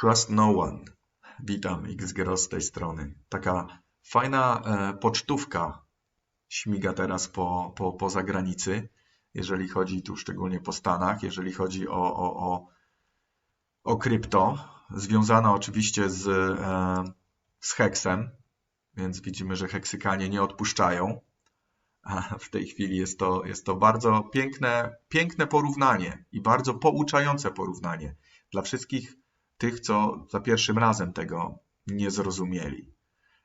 Trust no one. Witam, XGRO z tej strony. Taka fajna e, pocztówka śmiga teraz po, po, po zagranicy, jeżeli chodzi tu szczególnie po Stanach, jeżeli chodzi o, o, o, o krypto, związana oczywiście z, e, z heksem, więc widzimy, że heksykanie nie odpuszczają. A w tej chwili jest to, jest to bardzo piękne, piękne porównanie i bardzo pouczające porównanie dla wszystkich tych, co za pierwszym razem tego nie zrozumieli.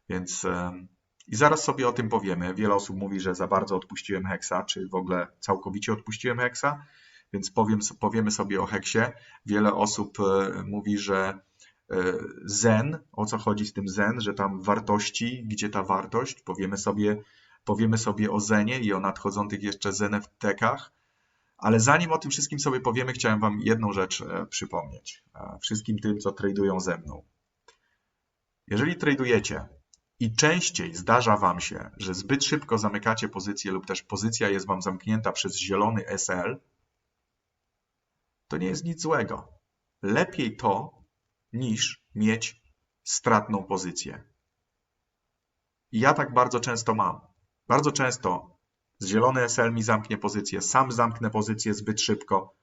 Więc e, i zaraz sobie o tym powiemy. Wiele osób mówi, że za bardzo odpuściłem heksa, czy w ogóle całkowicie odpuściłem heksa, więc powiem, powiemy sobie o heksie. Wiele osób e, mówi, że e, zen, o co chodzi z tym zen, że tam wartości, gdzie ta wartość, powiemy sobie, powiemy sobie o zenie i o nadchodzących jeszcze zeneftekach, ale zanim o tym wszystkim sobie powiemy, chciałem Wam jedną rzecz e, przypomnieć. Wszystkim tym, co tradują ze mną. Jeżeli tradujecie i częściej zdarza Wam się, że zbyt szybko zamykacie pozycję lub też pozycja jest Wam zamknięta przez zielony SL, to nie jest nic złego. Lepiej to niż mieć stratną pozycję. I ja tak bardzo często mam. Bardzo często zielony SL mi zamknie pozycję, sam zamknę pozycję zbyt szybko,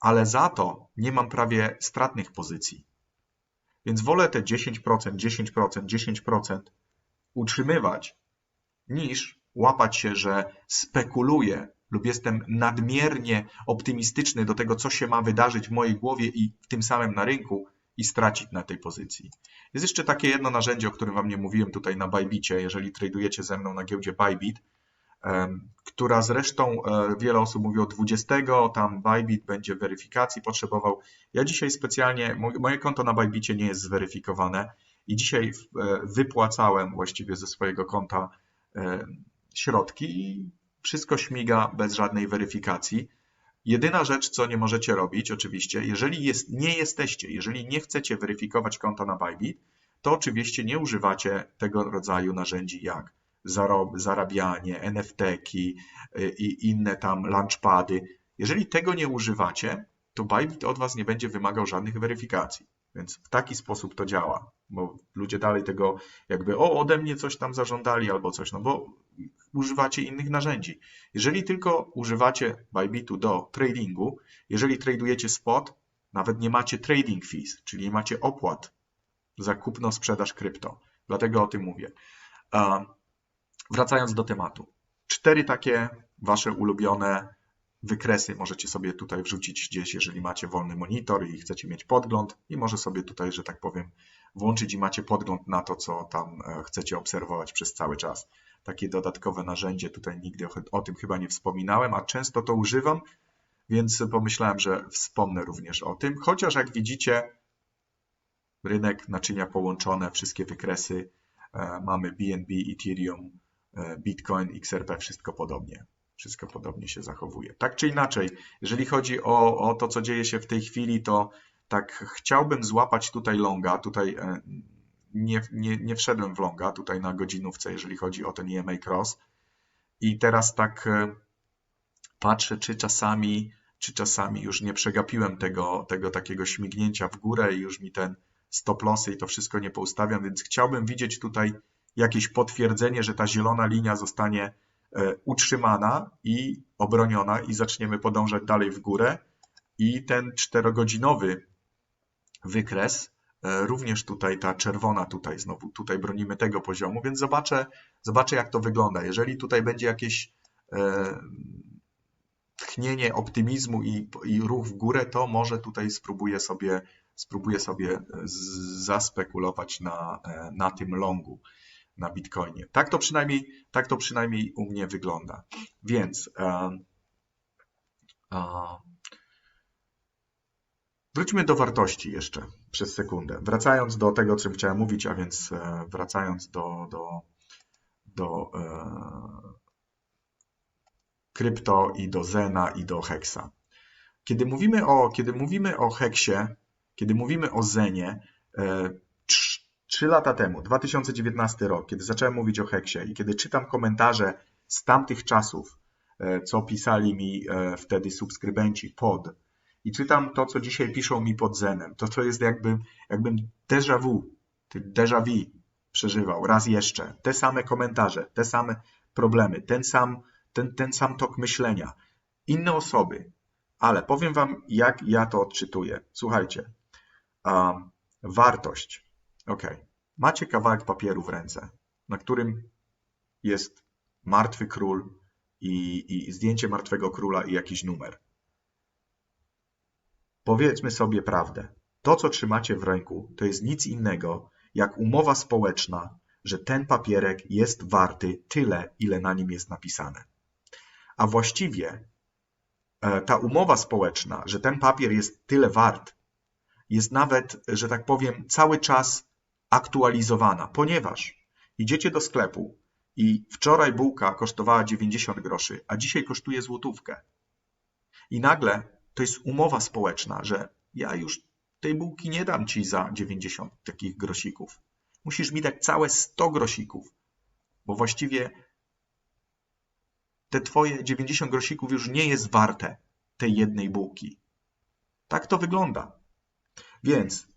ale za to nie mam prawie stratnych pozycji. Więc wolę te 10%, 10%, 10% utrzymywać, niż łapać się, że spekuluję lub jestem nadmiernie optymistyczny do tego, co się ma wydarzyć w mojej głowie i tym samym na rynku i stracić na tej pozycji. Jest jeszcze takie jedno narzędzie, o którym Wam nie mówiłem tutaj na Bybicie, jeżeli tradujecie ze mną na giełdzie Bybit, która zresztą e, wiele osób mówi o 20, tam Bybit będzie weryfikacji potrzebował. Ja dzisiaj specjalnie, moje konto na Bybicie nie jest zweryfikowane i dzisiaj e, wypłacałem właściwie ze swojego konta e, środki i wszystko śmiga bez żadnej weryfikacji. Jedyna rzecz, co nie możecie robić, oczywiście, jeżeli jest, nie jesteście, jeżeli nie chcecie weryfikować konta na Bybit, to oczywiście nie używacie tego rodzaju narzędzi jak zarob, zarabianie, NFT-ki y, i inne tam launchpady. Jeżeli tego nie używacie, to Bybit od Was nie będzie wymagał żadnych weryfikacji. Więc w taki sposób to działa, bo ludzie dalej tego jakby, o, ode mnie coś tam zażądali albo coś, no bo używacie innych narzędzi. Jeżeli tylko używacie Bybitu do tradingu, jeżeli tradujecie spot, nawet nie macie trading fees, czyli nie macie opłat za kupno-sprzedaż krypto. Dlatego o tym mówię. Wracając do tematu. Cztery takie wasze ulubione wykresy możecie sobie tutaj wrzucić gdzieś, jeżeli macie wolny monitor i chcecie mieć podgląd i może sobie tutaj, że tak powiem, włączyć i macie podgląd na to, co tam e, chcecie obserwować przez cały czas. Takie dodatkowe narzędzie, tutaj nigdy o, o tym chyba nie wspominałem, a często to używam, więc pomyślałem, że wspomnę również o tym, chociaż jak widzicie, rynek, naczynia połączone, wszystkie wykresy, e, mamy BNB, Ethereum, Bitcoin, XRP, wszystko podobnie. Wszystko podobnie się zachowuje. Tak czy inaczej, jeżeli chodzi o, o to, co dzieje się w tej chwili, to tak chciałbym złapać tutaj longa, tutaj e, nie, nie, nie wszedłem w longa, tutaj na godzinówce, jeżeli chodzi o ten EMA Cross. I teraz tak e, patrzę, czy czasami, czy czasami już nie przegapiłem tego, tego takiego śmignięcia w górę i już mi ten stop lossy i to wszystko nie poustawiam, więc chciałbym widzieć tutaj jakieś potwierdzenie, że ta zielona linia zostanie E, utrzymana i obroniona i zaczniemy podążać dalej w górę i ten czterogodzinowy wykres, e, również tutaj ta czerwona tutaj znowu, tutaj bronimy tego poziomu, więc zobaczę, zobaczę jak to wygląda. Jeżeli tutaj będzie jakieś e, tchnienie optymizmu i, i ruch w górę, to może tutaj spróbuję sobie, spróbuję sobie zaspekulować na, na tym longu na Bitcoinie. Tak to przynajmniej, tak to przynajmniej u mnie wygląda. Więc e, e, wróćmy do wartości jeszcze przez sekundę. Wracając do tego, o czym chciałem mówić, a więc e, wracając do, do, do e, krypto i do Zena i do Hexa. Kiedy mówimy o, kiedy mówimy o Heksie, kiedy mówimy o Zenie, e, Trzy lata temu, 2019 rok, kiedy zacząłem mówić o Heksie i kiedy czytam komentarze z tamtych czasów, e, co pisali mi e, wtedy subskrybenci pod i czytam to, co dzisiaj piszą mi pod Zenem, to to jest jakby, jakbym déjà vu, déjà vu przeżywał raz jeszcze. Te same komentarze, te same problemy, ten sam, ten, ten sam tok myślenia. Inne osoby, ale powiem wam, jak ja to odczytuję. Słuchajcie, um, wartość. Ok, macie kawałek papieru w ręce, na którym jest martwy król i, i zdjęcie martwego króla i jakiś numer. Powiedzmy sobie prawdę. To, co trzymacie w ręku, to jest nic innego jak umowa społeczna, że ten papierek jest warty tyle, ile na nim jest napisane. A właściwie e, ta umowa społeczna, że ten papier jest tyle wart, jest nawet, że tak powiem, cały czas aktualizowana, ponieważ idziecie do sklepu i wczoraj bułka kosztowała 90 groszy, a dzisiaj kosztuje złotówkę. I nagle to jest umowa społeczna, że ja już tej bułki nie dam ci za 90 takich grosików. Musisz mi dać całe 100 grosików, bo właściwie te twoje 90 grosików już nie jest warte tej jednej bułki. Tak to wygląda. Więc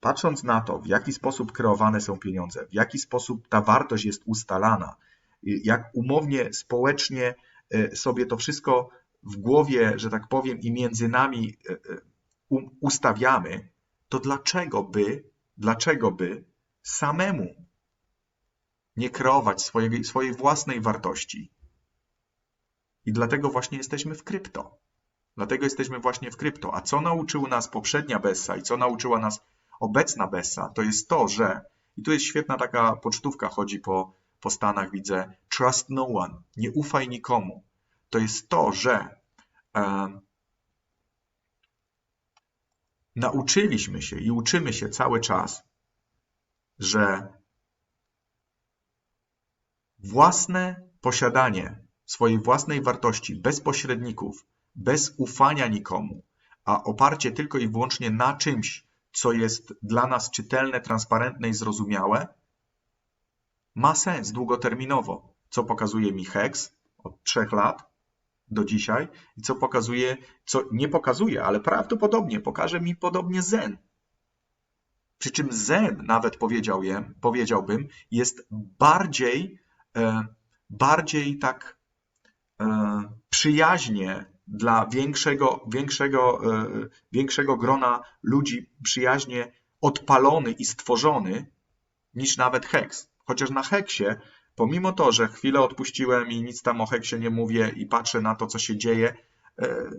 patrząc na to, w jaki sposób kreowane są pieniądze, w jaki sposób ta wartość jest ustalana, jak umownie, społecznie e, sobie to wszystko w głowie, że tak powiem, i między nami e, ustawiamy, to dlaczego by, dlaczego by samemu nie kreować swojej, swojej własnej wartości? I dlatego właśnie jesteśmy w krypto. Dlatego jesteśmy właśnie w krypto. A co nauczył nas poprzednia Bessa i co nauczyła nas obecna Bessa, to jest to, że, i tu jest świetna taka pocztówka, chodzi po, po Stanach, widzę, trust no one, nie ufaj nikomu. To jest to, że e, nauczyliśmy się i uczymy się cały czas, że własne posiadanie swojej własnej wartości bez pośredników, bez ufania nikomu, a oparcie tylko i wyłącznie na czymś, co jest dla nas czytelne, transparentne i zrozumiałe, ma sens długoterminowo, co pokazuje mi Hex od trzech lat, do dzisiaj i co pokazuje, co nie pokazuje, ale prawdopodobnie pokaże mi podobnie Zen. Przy czym Zen, nawet powiedziałbym, powiedziałbym jest bardziej, e, bardziej tak e, przyjaźnie dla większego, większego, e, większego grona ludzi, przyjaźnie odpalony i stworzony niż nawet Hex. Chociaż na Heksie Pomimo to, że chwilę odpuściłem i nic tam o Heksie nie mówię i patrzę na to, co się dzieje, e,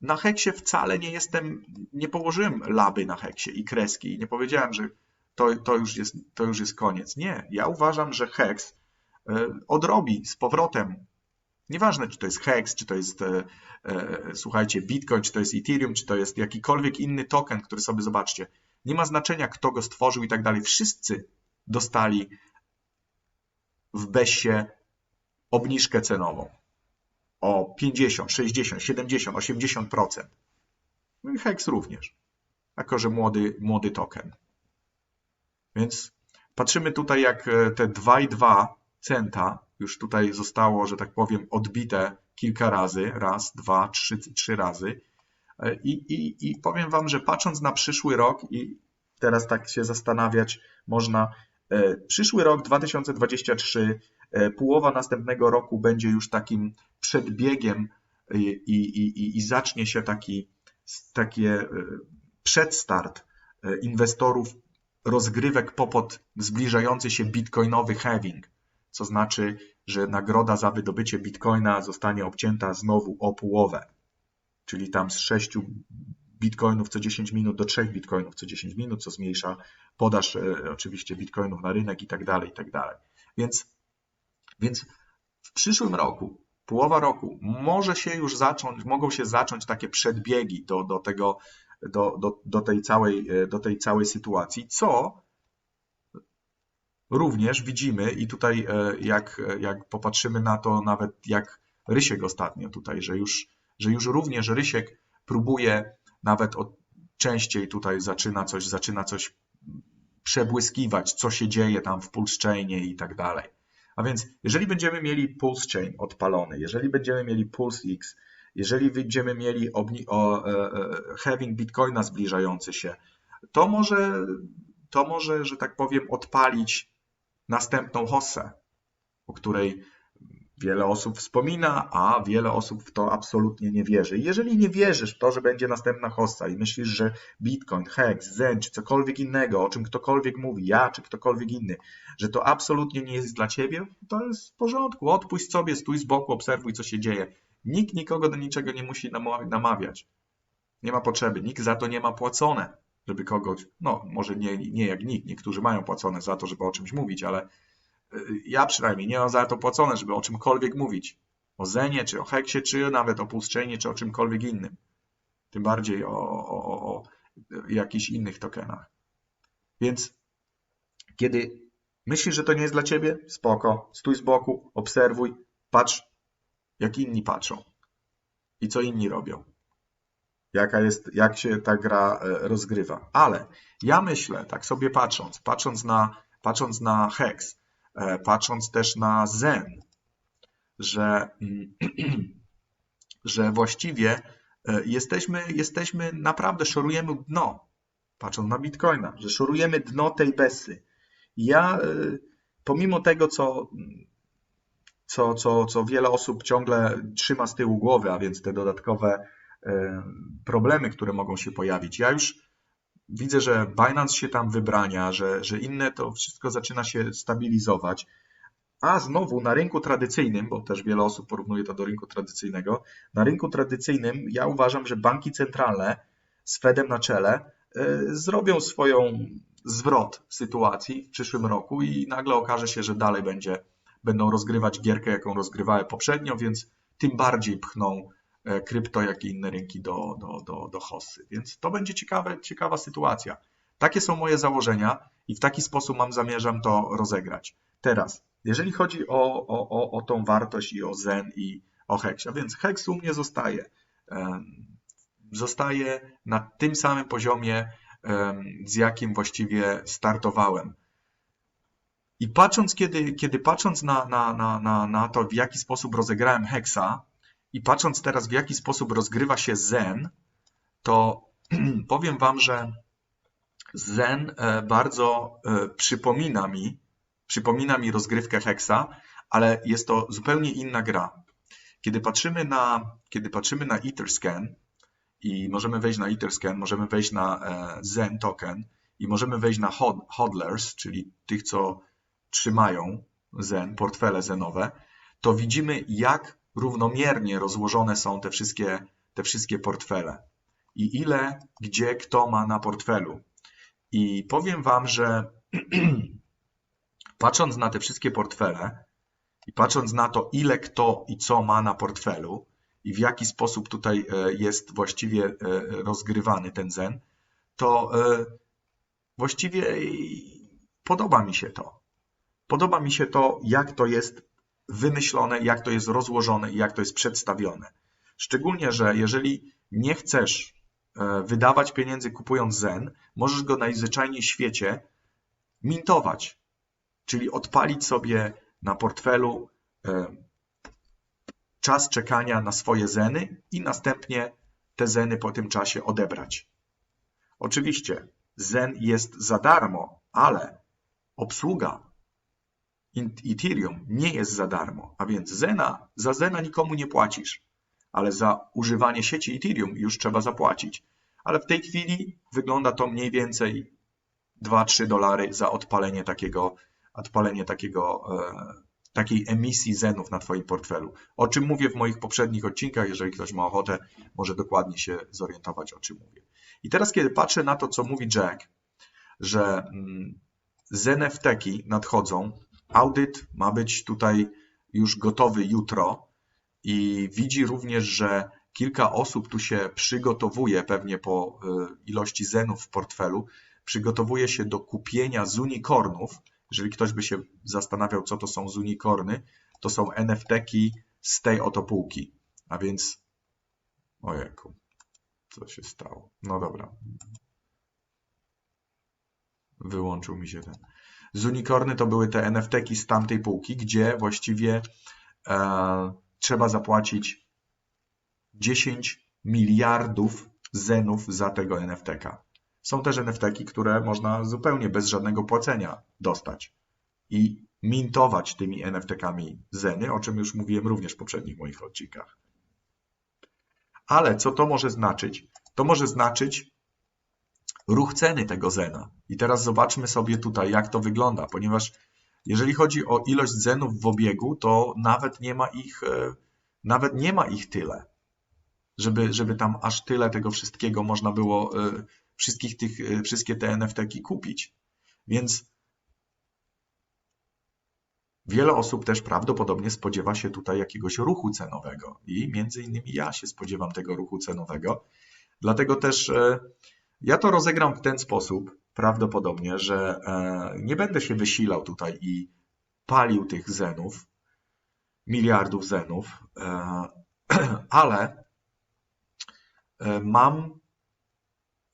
na Heksie wcale nie jestem, nie położyłem laby na Heksie i kreski i nie powiedziałem, że to, to, już jest, to już jest koniec. Nie, ja uważam, że Hex e, odrobi z powrotem Nieważne, czy to jest Hex, czy to jest, e, słuchajcie, Bitcoin, czy to jest Ethereum, czy to jest jakikolwiek inny token, który sobie zobaczcie. Nie ma znaczenia, kto go stworzył i tak dalej. Wszyscy dostali w BESie obniżkę cenową o 50, 60, 70, 80%. No i Hex również, jako że młody, młody token. Więc patrzymy tutaj, jak e, te 2,2 centa już tutaj zostało, że tak powiem, odbite kilka razy, raz, dwa, trzy, trzy razy. E, I, i, I powiem Wam, że patrząc na przyszły rok i teraz tak się zastanawiać można, E, przyszły rok 2023, e, połowa następnego roku będzie już takim przedbiegiem i, i, i, i zacznie się taki, takie przedstart inwestorów rozgrywek popod zbliżający się bitcoinowy halving, co znaczy, że nagroda za wydobycie bitcoina zostanie obcięta znowu o połowę, czyli tam z 6 bitcoinów co 10 minut do 3 bitcoinów co 10 minut, co zmniejsza podaż e, oczywiście bitcoinów na rynek i tak dalej, i tak dalej. Więc, więc w przyszłym roku, połowa roku, może się już zacząć, mogą się zacząć takie przedbiegi do, do, tego, do, do, do, tej całej, e, do tej całej sytuacji, co również widzimy i tutaj e, jak, jak popatrzymy na to nawet jak Rysiek ostatnio tutaj, że już, że już również Rysiek próbuje nawet od, częściej tutaj zaczyna coś, zaczyna coś przebłyskiwać, co się dzieje tam w pulse chainie i tak dalej. A więc jeżeli będziemy mieli pulse chain odpalony, jeżeli będziemy mieli pulse X, jeżeli będziemy mieli obni- o, e, e, having bitcoina zbliżający się, to może, to może, że tak powiem, odpalić następną hossę, o której wiele osób wspomina, a wiele osób w to absolutnie nie wierzy. Jeżeli nie wierzysz w to, że będzie następna hossa i myślisz, że Bitcoin, Hex, Zen czy cokolwiek innego, o czym ktokolwiek mówi, ja czy ktokolwiek inny, że to absolutnie nie jest dla ciebie, to jest w porządku. Odpuść sobie, stój z boku, obserwuj, co się dzieje. Nikt nikogo do niczego nie musi namawiać. Nie ma potrzeby, nikt za to nie ma płacone, żeby kogoś, no może nie, nie jak nikt, niektórzy mają płacone za to, żeby o czymś mówić, ale ja przynajmniej nie mam za to płacone, żeby o czymkolwiek mówić. O Zenie, czy o Heksie, czy nawet o Pulschainy, czy o czymkolwiek innym. Tym bardziej o, o, o, o jakichś innych tokenach. Więc kiedy myślisz, że to nie jest dla ciebie, spoko, stój z boku, obserwuj, patrz, jak inni patrzą i co inni robią. Jaka jest, jak się ta gra e, rozgrywa. Ale ja myślę, tak sobie patrząc, patrząc na, patrząc na Hex, E, patrząc też na Zen, że, że właściwie e, jesteśmy, jesteśmy naprawdę, szorujemy dno, patrząc na Bitcoina, że szorujemy dno tej besy. Ja pomimo tego, co, co, co, co wiele osób ciągle trzyma z tyłu głowy, a więc te dodatkowe problemy, które mogą się pojawić, ja już widzę, że Binance się tam wybrania, że, że inne to wszystko zaczyna się stabilizować. A znowu na rynku tradycyjnym, bo też wiele osób porównuje to do rynku tradycyjnego, na rynku tradycyjnym ja uważam, że banki centralne z Fedem na czele y, zrobią swoją zwrot sytuacji w przyszłym roku i nagle okaże się, że dalej będzie, będą rozgrywać gierkę, jaką rozgrywały poprzednio, więc tym bardziej pchną krypto, jak i inne rynki do, do, do, do hossy. Więc to będzie ciekawe, ciekawa sytuacja. Takie są moje założenia i w taki sposób mam zamierzam to rozegrać. Teraz, jeżeli chodzi o, o, o, o tą wartość i o Zen i o Hex, a więc Hex u mnie zostaje. Zostaje na tym samym poziomie, z jakim właściwie startowałem. I patrząc, kiedy, kiedy patrząc na, na, na, na, na to, w jaki sposób rozegrałem Hexa, i patrząc teraz, w jaki sposób rozgrywa się Zen, to powiem Wam, że Zen e, bardzo e, przypomina mi, przypomina mi rozgrywkę Hexa, ale jest to zupełnie inna gra. Kiedy patrzymy na, kiedy patrzymy na Etherscan i możemy wejść na Etherscan, możemy wejść na e, Zen token i możemy wejść na hodlers, czyli tych, co trzymają Zen, portfele Zenowe, to widzimy, jak równomiernie rozłożone są te wszystkie, te wszystkie portfele i ile, gdzie, kto ma na portfelu. I powiem Wam, że patrząc na te wszystkie portfele i patrząc na to, ile kto i co ma na portfelu i w jaki sposób tutaj e, jest właściwie e, rozgrywany ten zen, to e, właściwie podoba mi się to. Podoba mi się to, jak to jest wymyślone, jak to jest rozłożone i jak to jest przedstawione. Szczególnie, że jeżeli nie chcesz e, wydawać pieniędzy kupując Zen, możesz go najzwyczajniej w świecie mintować, czyli odpalić sobie na portfelu e, czas czekania na swoje Zeny i następnie te Zeny po tym czasie odebrać. Oczywiście Zen jest za darmo, ale obsługa Ethereum nie jest za darmo, a więc Zena, za Zena nikomu nie płacisz, ale za używanie sieci Ethereum już trzeba zapłacić. Ale w tej chwili wygląda to mniej więcej 2-3 dolary za odpalenie takiego, odpalenie takiego, e, takiej emisji Zenów na Twoim portfelu. O czym mówię w moich poprzednich odcinkach, jeżeli ktoś ma ochotę, może dokładnie się zorientować, o czym mówię. I teraz, kiedy patrzę na to, co mówi Jack, że mm, ZNFT-ki nadchodzą, Audyt ma być tutaj już gotowy jutro i widzi również, że kilka osób tu się przygotowuje, pewnie po y, ilości zenów w portfelu, przygotowuje się do kupienia z unicornów. Jeżeli ktoś by się zastanawiał, co to są z unicorny, to są NFT-ki z tej oto półki. A więc, ojejku, co się stało? No dobra. Wyłączył mi się ten. Z unicorny to były te NFT-ki z tamtej półki, gdzie właściwie e, trzeba zapłacić 10 miliardów zenów za tego NFT-ka. Są też NFT-ki, które można zupełnie bez żadnego płacenia dostać i mintować tymi NFT-kami zeny, o czym już mówiłem również w poprzednich moich odcinkach. Ale co to może znaczyć? To może znaczyć ruch ceny tego zena. I teraz zobaczmy sobie tutaj, jak to wygląda, ponieważ jeżeli chodzi o ilość zenów w obiegu, to nawet nie ma ich, e, nawet nie ma ich tyle, żeby, żeby tam aż tyle tego wszystkiego można było, e, wszystkich tych, e, wszystkie te NFT-ki kupić. Więc wiele osób też prawdopodobnie spodziewa się tutaj jakiegoś ruchu cenowego i między innymi ja się spodziewam tego ruchu cenowego. Dlatego też ja to rozegram w ten sposób, prawdopodobnie, że e, nie będę się wysilał tutaj i palił tych zenów, miliardów zenów, e, ale e, mam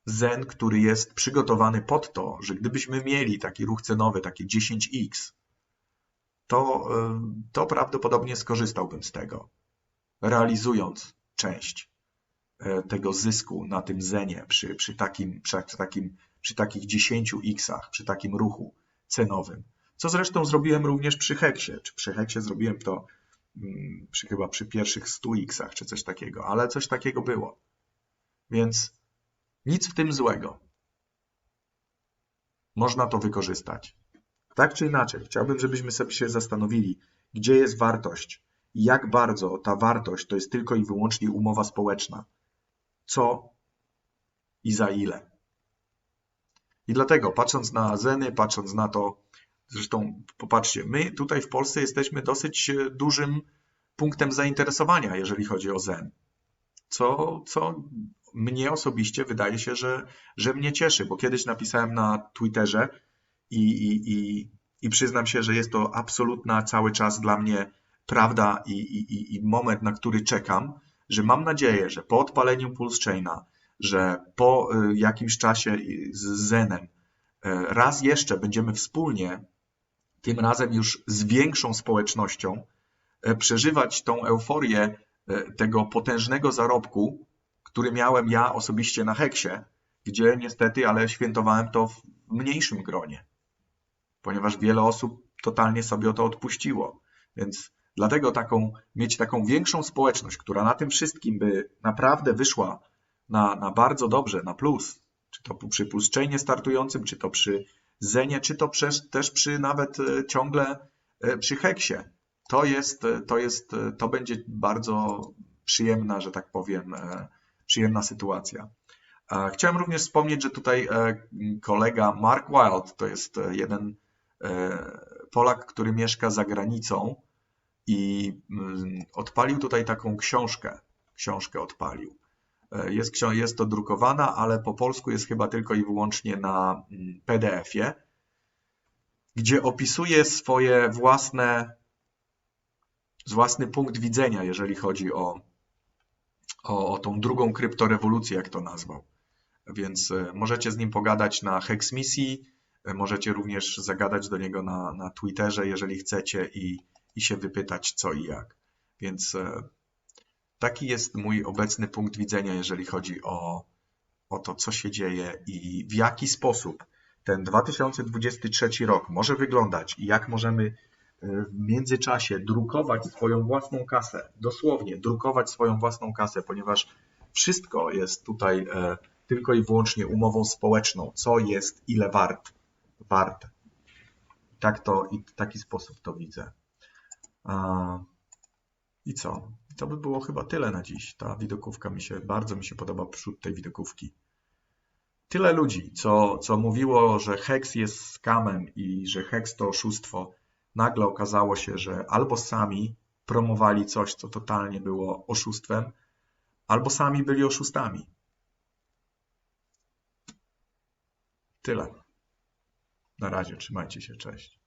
zen, który jest przygotowany pod to, że gdybyśmy mieli taki ruch cenowy, takie 10x, to, to prawdopodobnie skorzystałbym z tego, realizując część tego zysku na tym zenie przy, przy, takim, przy, takim, przy takich 10 x-ach, przy takim ruchu cenowym. Co zresztą zrobiłem również przy Heksie. Czy przy Heksie zrobiłem to mm, przy, chyba przy pierwszych 100 x-ach, czy coś takiego, ale coś takiego było. Więc nic w tym złego. Można to wykorzystać. Tak czy inaczej, chciałbym, żebyśmy sobie się zastanowili, gdzie jest wartość jak bardzo ta wartość to jest tylko i wyłącznie umowa społeczna. Co i za ile. I dlatego, patrząc na Zeny, patrząc na to, zresztą popatrzcie, my tutaj w Polsce jesteśmy dosyć e, dużym punktem zainteresowania, jeżeli chodzi o Zen. Co, co mnie osobiście wydaje się, że, że mnie cieszy, bo kiedyś napisałem na Twitterze i, i, i, i przyznam się, że jest to absolutna cały czas dla mnie prawda i, i, i moment, na który czekam, że mam nadzieję, że po odpaleniu Pulse Chaina, że po y, jakimś czasie z Zenem y, raz jeszcze będziemy wspólnie, tym razem już z większą społecznością, y, przeżywać tą euforię tego potężnego zarobku, który miałem ja osobiście na Heksie, gdzie niestety, ale świętowałem to w mniejszym gronie, ponieważ wiele osób totalnie sobie o to odpuściło. Więc dlatego taką, mieć taką większą społeczność, która na tym wszystkim by naprawdę wyszła na, na bardzo dobrze, na plus, czy to przy plus startującym, czy to przy Zenie, czy to przez, też przy nawet e, ciągle e, przy Heksie. To jest, e, to jest, to będzie bardzo przyjemna, że tak powiem, przyjemna sytuacja. Chciałem również wspomnieć, że tutaj kolega Mark Wild, to jest jeden Polak, który mieszka za granicą i mm, odpalił tutaj taką książkę. Książkę odpalił. E, jest, jest to drukowana, ale po polsku jest chyba tylko i wyłącznie na mm, PDF-ie, gdzie opisuje swoje własne, własny punkt widzenia, jeżeli chodzi o, o, o tą drugą kryptorewolucję, jak to nazwał. Więc e, możecie z nim pogadać na Hexmisji, e, możecie również zagadać do niego na, na Twitterze, jeżeli chcecie i, i się wypytać co i jak. Więc Taki jest mój obecny punkt widzenia, jeżeli chodzi o, o to, co się dzieje i w jaki sposób ten 2023 rok może wyglądać i jak możemy e, w międzyczasie drukować swoją własną kasę, dosłownie drukować swoją własną kasę, ponieważ wszystko jest tutaj e, tylko i wyłącznie umową społeczną, co jest ile wart, warte. Tak to i w taki sposób to widzę. I co? To by było chyba tyle na dziś. Ta widokówka mi się, bardzo mi się podoba przód tej widokówki. Tyle ludzi, co, co mówiło, że Hex jest skamem i że Hex to oszustwo, nagle okazało się, że albo sami promowali coś, co totalnie było oszustwem, albo sami byli oszustami. Tyle. Na razie, trzymajcie się, cześć.